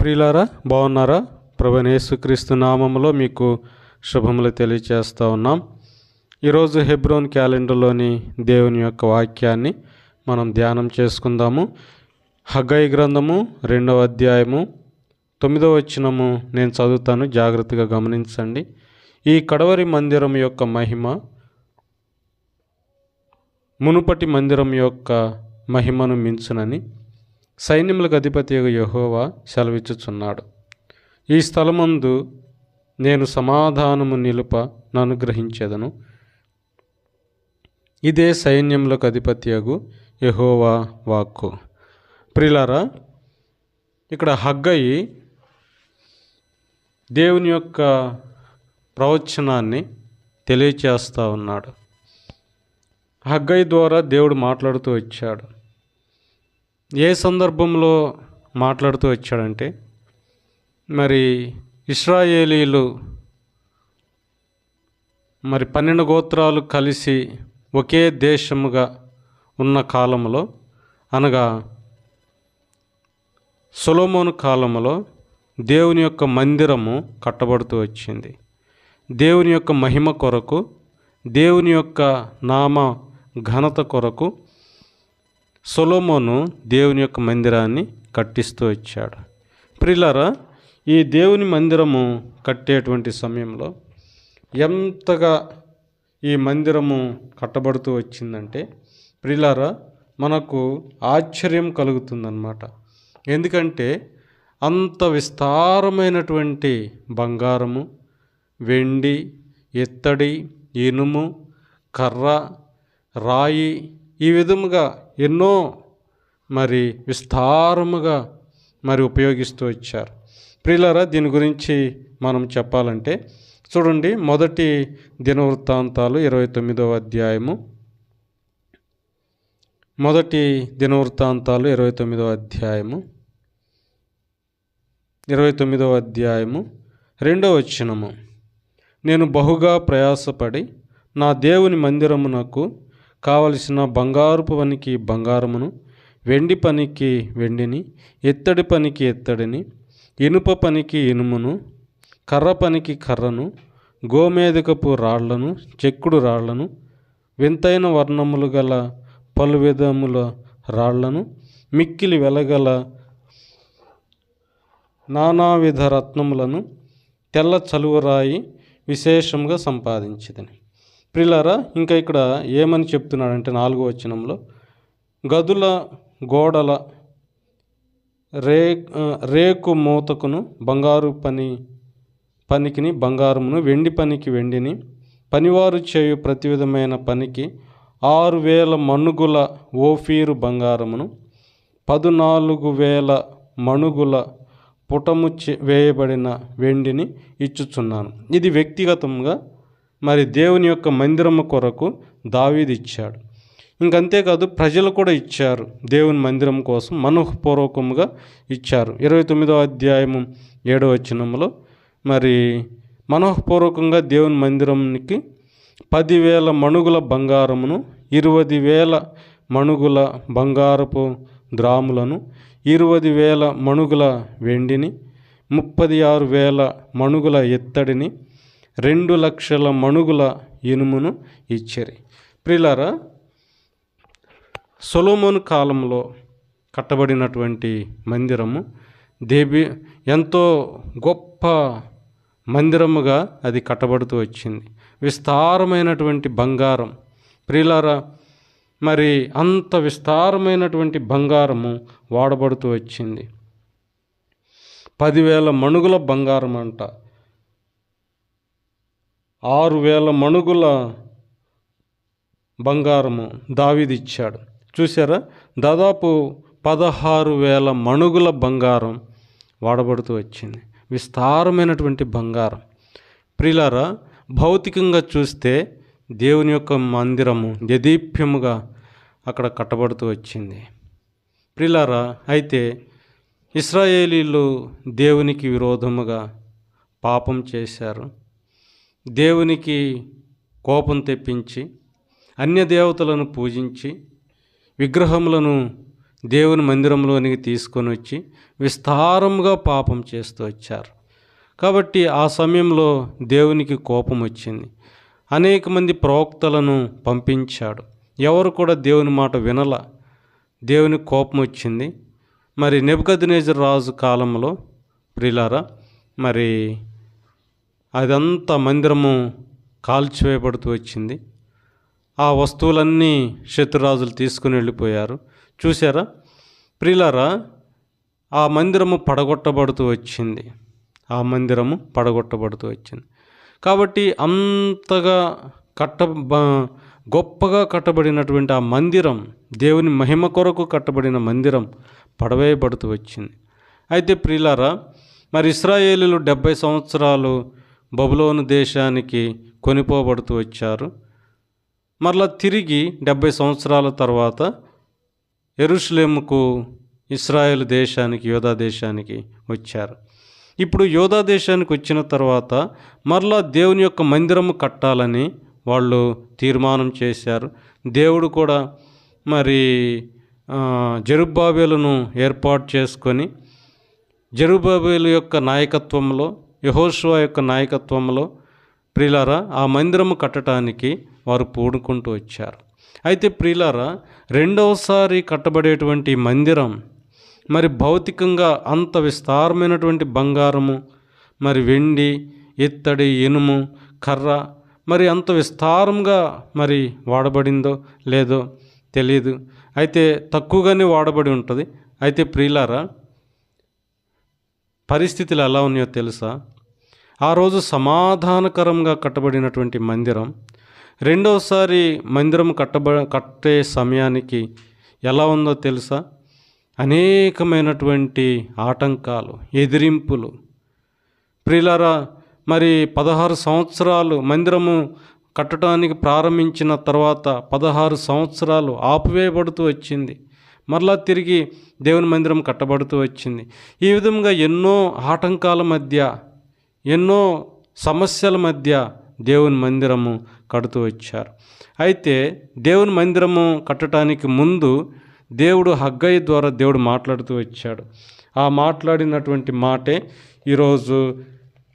ప్రియులారా బాగున్నారా? ప్రభనేసుక్రీస్తు నామంలో మీకు శుభములు తెలియచేస్తూ ఉన్నాం. ఈరోజు హెబ్రోన్ క్యాలెండర్లోని దేవుని యొక్క వాక్యాన్ని మనం ధ్యానం చేసుకుందాము. హగ్గై గ్రంథము రెండవ అధ్యాయము తొమ్మిదవ వచ్చినము నేను చదువుతాను జాగ్రత్తగా గమనించండి. ఈ కడవరి మందిరం యొక్క మహిమ మునుపటి మందిరం యొక్క మహిమను మించునని సైన్యములకు అధిపతి యహోవా సెలవిచ్చుచున్నాడు. ఈ స్థలమందు నేను సమాధానము నిలుప నన్ను గ్రహించేదను. ఇదే సైన్యములకు అధిపత్యగు యహోవా వాక్కు. ప్రిలారా ఇక్కడ హగ్గయి దేవుని యొక్క ప్రవచనాన్ని తెలియచేస్తూ ఉన్నాడు. హగ్గయి ద్వారా దేవుడు మాట్లాడుతూ వచ్చాడు. ఏ సందర్భంలో మాట్లాడుతూ వచ్చాడంటే మరి ఇస్రాయేలీలు మరి పన్నెండు గోత్రాలు కలిసి ఒకే దేశముగా ఉన్న కాలంలో అనగా సొలోమోను కాలంలో దేవుని యొక్క మందిరము కట్టబడుతూ వచ్చింది. దేవుని యొక్క మహిమ కొరకు దేవుని యొక్క నామ ఘనత కొరకు సొలోమోను దేవుని యొక్క మందిరాన్ని కట్టిస్తూ వచ్చాడు. ప్రిల్లరా ఈ దేవుని మందిరము కట్టేటువంటి సమయంలో ఎంతగా ఈ మందిరము కట్టబడుతూ వచ్చిందంటే ప్రిలారా మనకు ఆశ్చర్యం కలుగుతుందన్నమాట. ఎందుకంటే అంత విస్తారమైనటువంటి బంగారము వెండి ఎత్తడి ఇనుము కర్ర రాయి ఈ విధముగా ఎన్నో మరి విస్తారముగా మరి ఉపయోగిస్తూ వచ్చారు. ప్రియులరా దీని గురించి మనం చెప్పాలంటే చూడండి మొదటి దినవృత్తాంతాలు ఇరవై తొమ్మిదవ అధ్యాయము. మొదటి దినవృత్తాంతాలు ఇరవై తొమ్మిదవ అధ్యాయము. ఇరవై తొమ్మిదవ అధ్యాయము రెండవ వచ్చినము నేను బహుగా ప్రయాసపడి నా దేవుని మందిరమునకు కావలసిన బంగారు పనికి బంగారమును వెండి పనికి వెండిని ఎత్తడి పనికి ఎత్తడిని ఇనుప పనికి ఇనుమును కర్ర పనికి కర్రను గోమేధికపు రాళ్ళను చెక్కుడు రాళ్ళను వింతైన వర్ణములు గల పలు విధముల రాళ్ళను మిక్కిలి వెలగల నానావిధ రత్నములను తెల్ల చలువరాయి విశేషంగా సంపాదించదని. ప్రిలారా ఇంకా ఇక్కడ ఏమని చెప్తున్నాడంటే నాలుగో వచనంలో గదుల గోడల రే రేకు మూతకును బంగారు పని పనికిని బంగారమును వెండి పనికి వెండిని పనివారు చేయు ప్రతి విధమైన పనికి ఆరు వేల మణుగుల ఓఫీరు బంగారమును పదునాలుగు వేల మణుగుల పుటము వేయబడిన వెండిని ఇచ్చుచున్నాను. ఇది వ్యక్తిగతంగా మరి దేవుని యొక్క మందిరము కొరకు దావీది ఇచ్చాడు. ఇంకంతేకాదు ప్రజలు కూడా ఇచ్చారు దేవుని మందిరం కోసం మనఃపూర్వకంగా ఇచ్చారు. ఇరవై తొమ్మిదో అధ్యాయము ఏడవ వచనంలో మరి మనఃపూర్వకంగా దేవుని మందిరంకి పదివేల మణుగుల బంగారమును ఇరవై వేల మణుగుల బంగారపు ద్రాములను ఇరవై వేల మణుగుల వెండిని ముప్పది ఆరు వేల మణుగుల ఎత్తడిని రెండు లక్షల మణుగుల ఇనుమును ఇచ్చిరి. ప్రిలారా సొలోమోను కాలంలో కట్టబడినటువంటి మందిరము దేవి ఎంతో గొప్ప మందిరముగా అది కట్టబడుతూ వచ్చింది. విస్తారమైనటువంటి బంగారం. ప్రిలారా మరి అంత విస్తారమైనటువంటి బంగారము వాడబడుతూ వచ్చింది. పదివేల మణుగుల బంగారం అంట ఆరు వేల మణుగుల బంగారము దావిదిచ్చాడు. చూసారా దాదాపు పదహారు వేల మణుగుల బంగారం వాడబడుతూ వచ్చింది. విస్తారమైనటువంటి బంగారం. ప్రిలారా భౌతికంగా చూస్తే దేవుని యొక్క మందిరము యదీప్యముగా అక్కడ కట్టబడుతూ వచ్చింది. ప్రిలారా అయితే ఇస్రాయేలీలు దేవునికి విరోధముగా పాపం చేశారు. దేవునికి కోపం తెప్పించి అన్య దేవతలను పూజించి విగ్రహములను దేవుని మందిరంలోనికి తీసుకొని వచ్చి విస్తారంగా పాపం చేస్తూ వచ్చారు. కాబట్టి ఆ సమయంలో దేవునికి కోపం వచ్చింది. అనేక మంది ప్రవక్తలను పంపించాడు. ఎవరు కూడా దేవుని మాట వినల. దేవునికి కోపం వచ్చింది. మరి నెబుకద్నేజర్ రాజు కాలంలో ప్రిలారా మరి అదంతా మందిరము కాల్చివేయబడుతూ వచ్చింది. ఆ వస్తువులన్నీ శత్రురాజులు తీసుకుని వెళ్ళిపోయారు. చూసారా ప్రిలారా ఆ మందిరము పడగొట్టబడుతూ వచ్చింది. ఆ మందిరము పడగొట్టబడుతూ వచ్చింది. కాబట్టి అంతగా కట్ట గొప్పగా కట్టబడినటువంటి ఆ మందిరం దేవుని మహిమ కొరకు కట్టబడిన మందిరం పడవేయబడుతూ వచ్చింది. అయితే ప్రిలారా మరి ఇస్రాయేలీలు డెబ్భై సంవత్సరాలు బబులోను దేశానికి కొనిపోబడుతూ వచ్చారు. మరలా తిరిగి డెబ్భై సంవత్సరాల తర్వాత ఎరుషులేముకు ఇస్రాయేల్ దేశానికి యోధా దేశానికి వచ్చారు. ఇప్పుడు యోధా దేశానికి వచ్చిన తర్వాత మరలా దేవుని యొక్క మందిరము కట్టాలని వాళ్ళు తీర్మానం చేశారు. దేవుడు కూడా మరి జరుబాబేలను ఏర్పాటు చేసుకొని జరుబాబేలు యొక్క నాయకత్వంలో యహోషువ యొక్క నాయకత్వంలో ప్రిలారా ఆ మందిరము కట్టడానికి వారు పూడుకుంటూ వచ్చారు. అయితే ప్రిలారా రెండవసారి కట్టబడేటువంటి మందిరం మరి భౌతికంగా అంత విస్తారమైనటువంటి బంగారము మరి వెండి ఇత్తడి ఇనుము కర్ర మరి అంత విస్తారంగా మరి వాడబడిందో లేదో తెలియదు అయితే తక్కువగానే వాడబడి ఉంటుంది. అయితే ప్రియులారా పరిస్థితులు ఎలా ఉన్నాయో తెలుసా? ఆ రోజు సమాధానకరంగా కట్టబడినటువంటి మందిరం రెండవసారి మందిరం కట్టబ కట్టే సమయానికి ఎలా ఉందో తెలుసా? అనేకమైనటువంటి ఆటంకాలు ఎదిరింపులు. ప్రిలరా మరి పదహారు సంవత్సరాలు మందిరము కట్టడానికి ప్రారంభించిన తర్వాత పదహారు సంవత్సరాలు ఆపివేయబడుతూ వచ్చింది. మరలా తిరిగి దేవుని మందిరం కట్టబడుతూ వచ్చింది. ఈ విధంగా ఎన్నో ఆటంకాల మధ్య ఎన్నో సమస్యల మధ్య దేవుని మందిరము కడుతూ వచ్చారు. అయితే దేవుని మందిరము కట్టడానికి ముందు దేవుడు హగ్గయ్య ద్వారా దేవుడు మాట్లాడుతూ వచ్చాడు. ఆ మాట్లాడినటువంటి మాటే ఈరోజు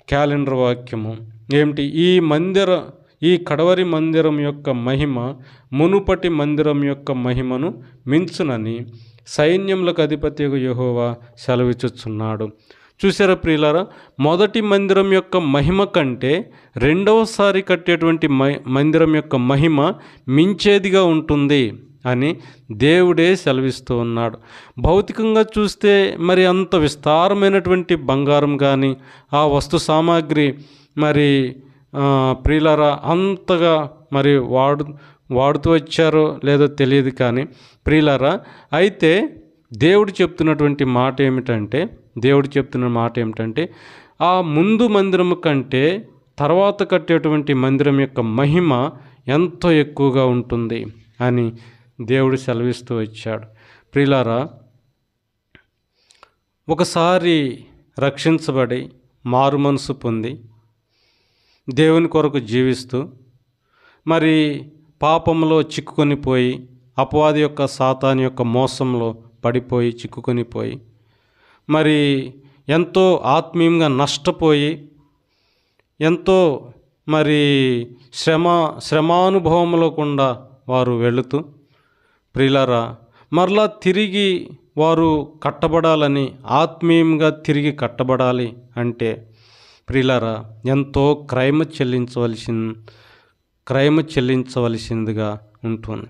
క్యాలెండర్ వాక్యము. ఏమిటి? ఈ మందిర ఈ కడవరి మందిరం యొక్క మహిమ మునుపటి మందిరం యొక్క మహిమను మించునని సైన్యములకు అధిపతి యహోవా సెలవిచ్చుచున్నాడు. చూసారా ప్రియులారా మొదటి మందిరం యొక్క మహిమ కంటే రెండవసారి కట్టేటువంటి మందిరం యొక్క మహిమ మించేదిగా ఉంటుంది అని దేవుడే సెలవిస్తూ ఉన్నాడు. భౌతికంగా చూస్తే మరి అంత విస్తారమైనటువంటి బంగారం కానీ ఆ వస్తు సామాగ్రి మరి ప్రియులారా అంతగా మరి వాడు వాడుతూ వచ్చారో లేదో తెలియదు కానీ ప్రియులారా అయితే దేవుడు చెప్తున్నటువంటి మాట ఏమిటంటే దేవుడు చెప్తున్న మాట ఏమిటంటే ఆ ముందు మందిరము కంటే తర్వాత కట్టేటువంటి మందిరం యొక్క మహిమ ఎంతో ఎక్కువగా ఉంటుంది అని దేవుడు సెలవిస్తూ వచ్చాడు. ప్రిలారా ఒకసారి రక్షించబడి మారు మనసు పొంది దేవుని కొరకు జీవిస్తూ మరి పాపంలో చిక్కుకొని పోయి అపవాది యొక్క సాతాని యొక్క మోసంలో పడిపోయి చిక్కుకొని పోయి మరి ఎంతో ఆత్మీయంగా నష్టపోయి ఎంతో మరి శ్రమ శ్రమానుభవంలో కూడా వారు వెళుతూ ప్రిలరా మరలా తిరిగి వారు కట్టబడాలని ఆత్మీయంగా తిరిగి కట్టబడాలి అంటే ప్రియులారా ఎంతో క్రైమ్ చెల్లించవలసిన క్రైమ్ చెల్లించవలసిందిగా ఉంటుంది.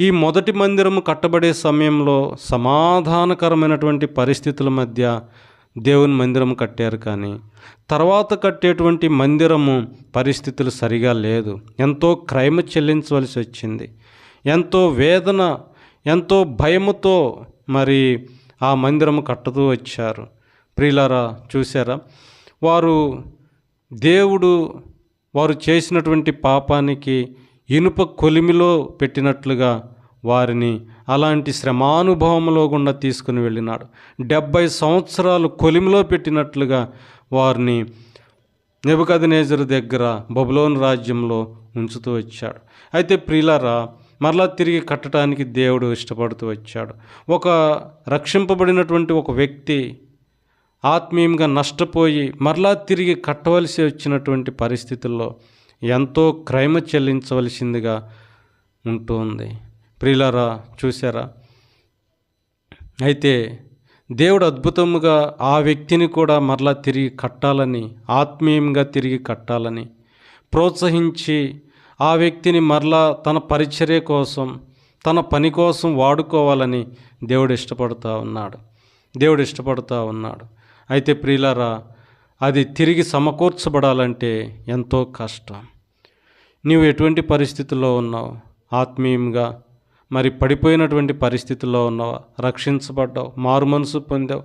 ఈ మొదటి మందిరము కట్టబడే సమయంలో సమాధానకరమైనటువంటి పరిస్థితుల మధ్య దేవుని మందిరం కట్టారు కానీ తర్వాత కట్టేటువంటి మందిరము పరిస్థితులు సరిగా లేదు. ఎంతో క్రైమ చెల్లించవలసి వచ్చింది. ఎంతో వేదన ఎంతో భయముతో మరి ఆ మందిరము కట్టుతూ వచ్చారు. ప్రియులారా చూసారా వారు దేవుడు వారు చేసినటువంటి పాపానికి ఇనుప కొలిమిలో పెట్టినట్లుగా వారిని అలాంటి శ్రమానుభవంలో గుండా తీసుకుని వెళ్ళినాడు. డెబ్భై సంవత్సరాలు కొలిమిలో పెట్టినట్లుగా వారిని నెబుకదనేజరు దగ్గర బబులోన్ రాజ్యంలో ఉంచుతూ వచ్చాడు. అయితే ప్రియులారా మరలా తిరిగి కట్టడానికి దేవుడు ఇష్టపడుతూ వచ్చాడు. ఒక రక్షింపబడినటువంటి ఒక వ్యక్తి ఆత్మీయంగా నష్టపోయి మరలా తిరిగి కట్టవలసి వచ్చినటువంటి పరిస్థితుల్లో ఎంతో క్రైమ చెల్లించవలసిందిగా ఉంటుంది. ప్రియులరా చూసారా అయితే దేవుడు అద్భుతముగా ఆ వ్యక్తిని కూడా మరలా తిరిగి కట్టాలని ఆత్మీయంగా తిరిగి కట్టాలని ప్రోత్సహించి ఆ వ్యక్తిని మరలా తన పరిచర్య కోసం తన పని కోసం వాడుకోవాలని దేవుడు ఇష్టపడుతూ ఉన్నాడు. దేవుడు ఇష్టపడుతూ ఉన్నాడు. అయితే ప్రియులరా అది తిరిగి సమకూర్చబడాలంటే ఎంతో కష్టం. నీవు ఎటువంటి పరిస్థితుల్లో ఉన్నావు? ఆత్మీయంగా మరి పడిపోయినటువంటి పరిస్థితుల్లో ఉన్నావు? రక్షించబడ్డావు మారు మనసు పొందావు.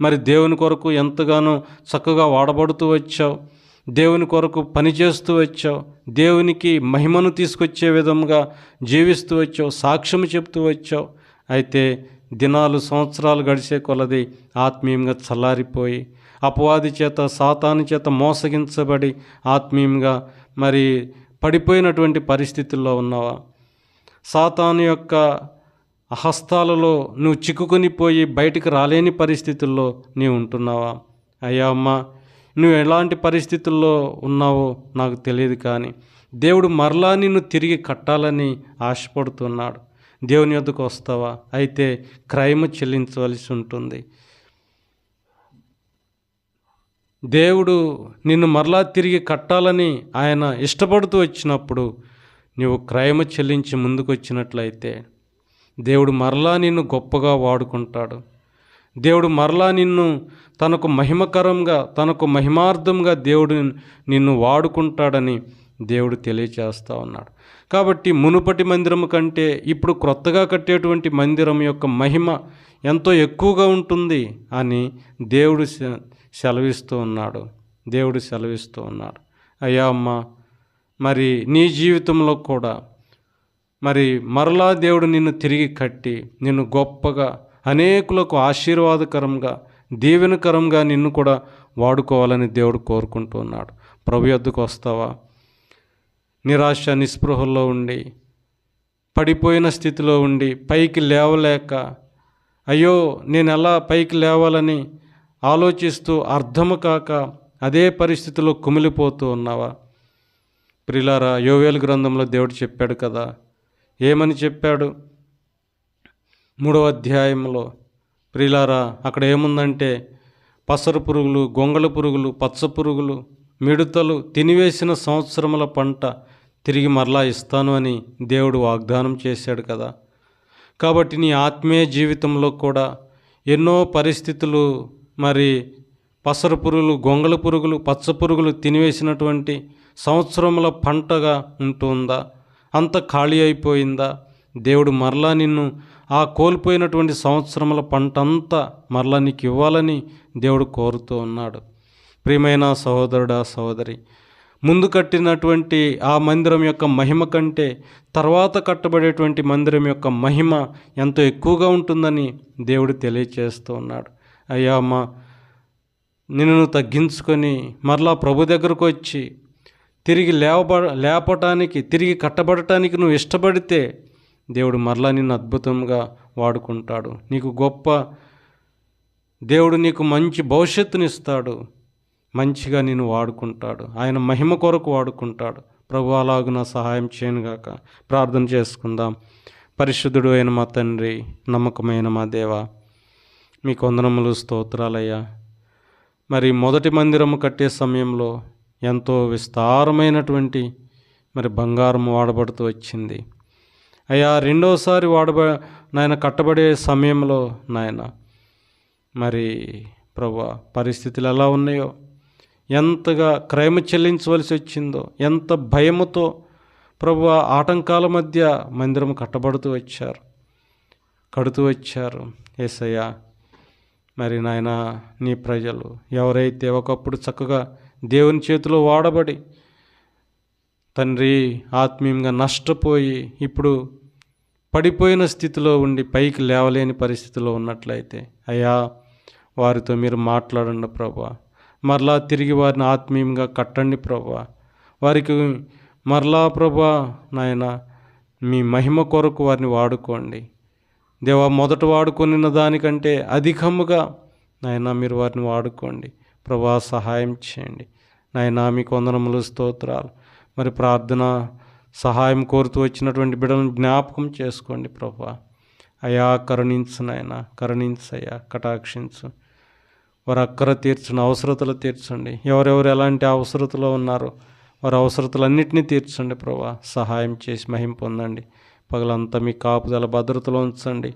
మరి దేవుని కొరకు ఎంతగానో చక్కగా వాడబడుతూ వచ్చావు. దేవుని కొరకు పనిచేస్తూ వచ్చావు. దేవునికి మహిమను తీసుకొచ్చే విధంగా జీవిస్తూ వచ్చావు సాక్ష్యం చెప్తూ వచ్చావు. అయితే దినాలు సంవత్సరాలు గడిచే కొలది ఆత్మీయంగా చల్లారిపోయి అపవాది చేత సాతాను చేత మోసగించబడి ఆత్మీయంగా మరి పడిపోయినటువంటి పరిస్థితుల్లో ఉన్నావా? సాతాను యొక్క హస్తాలలో నువ్వు చిక్కుకొని పోయి బయటికి రాలేని పరిస్థితుల్లో నీవు ఉంటున్నావా? అయ్యా అమ్మ నువ్వు ఎలాంటి పరిస్థితుల్లో ఉన్నావో నాకు తెలియదు కానీ దేవుడు మరలా నిన్ను తిరిగి కట్టాలని ఆశపడుతున్నాడు. దేవుని యొద్దకు వస్తావా? అయితే క్రైమ్ చెల్లించవలసి ఉంటుంది. దేవుడు నిన్ను మరలా తిరిగి కట్టాలని ఆయన ఇష్టపడుతూ వచ్చినప్పుడు నీవు క్రయము చెల్లించి ముందుకు వచ్చినట్లయితే దేవుడు మరలా నిన్ను గొప్పగా వాడుకుంటాడు. దేవుడు మరలా నిన్ను తనకు మహిమకరంగా తనకు మహిమార్థంగా దేవుడు నిన్ను వాడుకుంటాడని దేవుడు తెలియచేస్తూ ఉన్నాడు. కాబట్టి మునుపటి మందిరం కంటే ఇప్పుడు క్రొత్తగా కట్టేటువంటి మందిరం యొక్క మహిమ ఎంతో ఎక్కువగా ఉంటుంది అని దేవుడు సెలవిస్తూ ఉన్నాడు. దేవుడు సెలవిస్తూ ఉన్నాడు. అయ్యా అమ్మ మరి నీ జీవితంలో కూడా మరి మరలా దేవుడు నిన్ను తిరిగి కట్టి నిన్ను గొప్పగా అనేకులకు ఆశీర్వాదకరంగా దీవెనకరంగా నిన్ను కూడా వాడుకోవాలని దేవుడు కోరుకుంటున్నాడు ప్రభు ఎద్దుకు వస్తావా? నిరాశ నిస్పృహల్లో ఉండి పడిపోయిన స్థితిలో ఉండి పైకి లేవలేక అయ్యో నేను ఎలా పైకి లేవాలని ఆలోచిస్తూ అర్థము కాక అదే పరిస్థితిలో కుమిలిపోతూ ఉన్నావా? ప్రిలారా యోవేలు గ్రంథంలో దేవుడు చెప్పాడు కదా ఏమని చెప్పాడు? మూడవ అధ్యాయంలో ప్రిలారా అక్కడ ఏముందంటే పసరు పురుగులు గొంగళ పురుగులు పచ్చ పురుగులు మిడతలు తినివేసిన సంవత్సరముల పంట తిరిగి మరలా ఇస్తాను అని దేవుడు వాగ్దానం చేశాడు కదా. కాబట్టి నీ ఆత్మీయ జీవితంలో కూడా ఎన్నో పరిస్థితులు మరి పసరు పురుగులు గొంగళ పురుగులు పచ్చ పురుగులు తినివేసినటువంటి సంవత్సరముల పంటగా ఉంటుందా? అంత ఖాళీ అయిపోయిందా? దేవుడు మరలా నిన్ను ఆ కోల్పోయినటువంటి సంవత్సరముల పంట అంతా మరలా నీకు ఇవ్వాలని దేవుడు కోరుతూ ఉన్నాడు. ప్రియమైన సహోదరుడా సహోదరి ముందు కట్టినటువంటి ఆ మందిరం యొక్క మహిమ కంటే తర్వాత కట్టబడేటువంటి మందిరం యొక్క మహిమ ఎంతో ఎక్కువగా ఉంటుందని దేవుడు తెలియచేస్తూ ఉన్నాడు. అయ్యా అమ్మ నిన్ను తగ్గించుకొని మరలా ప్రభు దగ్గరకు వచ్చి తిరిగి లేవబ లేపటానికి తిరిగి కట్టబడటానికి నువ్వు ఇష్టపడితే దేవుడు మరలా నిన్ను అద్భుతంగా వాడుకుంటాడు. నీకు గొప్ప దేవుడు నీకు మంచి భవిష్యత్తునిస్తాడు. మంచిగా నేను వాడుకుంటాడు. ఆయన మహిమ కొరకు వాడుకుంటాడు. ప్రభు నా సహాయం చేయనుగాక ప్రార్థన చేసుకుందాం. పరిశుద్ధుడు అయిన మా తండ్రి నమ్మకమైన మా దేవ మీ కొందనములు స్తోత్రాలయ్యా. మరి మొదటి మందిరము కట్టే సమయంలో ఎంతో విస్తారమైనటువంటి మరి బంగారం వాడబడుతూ వచ్చింది. అయ్యా రెండోసారి వాడబ నాయన కట్టబడే సమయంలో నాయన మరి ప్రభు పరిస్థితులు ఎలా ఉన్నాయో ఎంతగా క్రయము చెల్లించవలసి వచ్చిందో ఎంత భయముతో ప్రభు ఆటంకాల మధ్య మందిరం కట్టబడుతూ వచ్చారు కడుతూ వచ్చారు. ఏసయ్య మరి నాయన నీ ప్రజలు ఎవరైతే ఒకప్పుడు చక్కగా దేవుని చేతిలో వాడబడి తండ్రి ఆత్మీయంగా నష్టపోయి ఇప్పుడు పడిపోయిన స్థితిలో ఉండి పైకి లేవలేని పరిస్థితిలో ఉన్నట్లయితే అయ్యా వారితో మీరు మాట్లాడండి ప్రభా. మరలా తిరిగి వారిని ఆత్మీయంగా కట్టండి ప్రభా. వారికి మరలా ప్రభా నాయన మీ మహిమ కొరకు వారిని వాడుకోండి. దేవా మొదట వాడుకొనిన దానికంటే అధికముగా నాయన మీరు వారిని వాడుకోండి. ప్రభా సహాయం చేయండి. నాయన మీకు వందనములు స్తోత్రాలు. మరి ప్రార్థన సహాయం కోరుతూ వచ్చినటువంటి బిడ్డలను జ్ఞాపకం చేసుకోండి ప్రభా. అయా కరుణించు నాయన కరుణించయ్యా కటాక్షించు. వారి అక్కర తీర్చండి అవసరతలు తీర్చండి. ఎవరెవరు ఎలాంటి అవసరతలో ఉన్నారో వారి అవసరతలన్నింటినీ తీర్చండి ప్రభా. సహాయం చేసి మహిం పొందండి. పగలంతా మీ కాపుదల భద్రతలో ఉంచండి.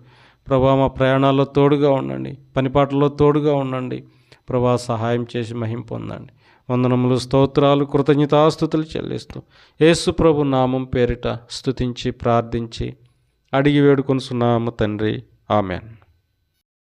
ప్రభా మా ప్రయాణాల్లో తోడుగా ఉండండి. పనిపాట్లలో తోడుగా ఉండండి. ప్రభా సహాయం చేసి మహిం పొందండి. వందనములు స్తోత్రాలు కృతజ్ఞతాస్థుతులు చెల్లిస్తూ యేసు ప్రభు నామం పేరిట స్తుతించి ప్రార్థించి అడిగి వేడుకొనుచున్నాము తండ్రి. ఆమెన్.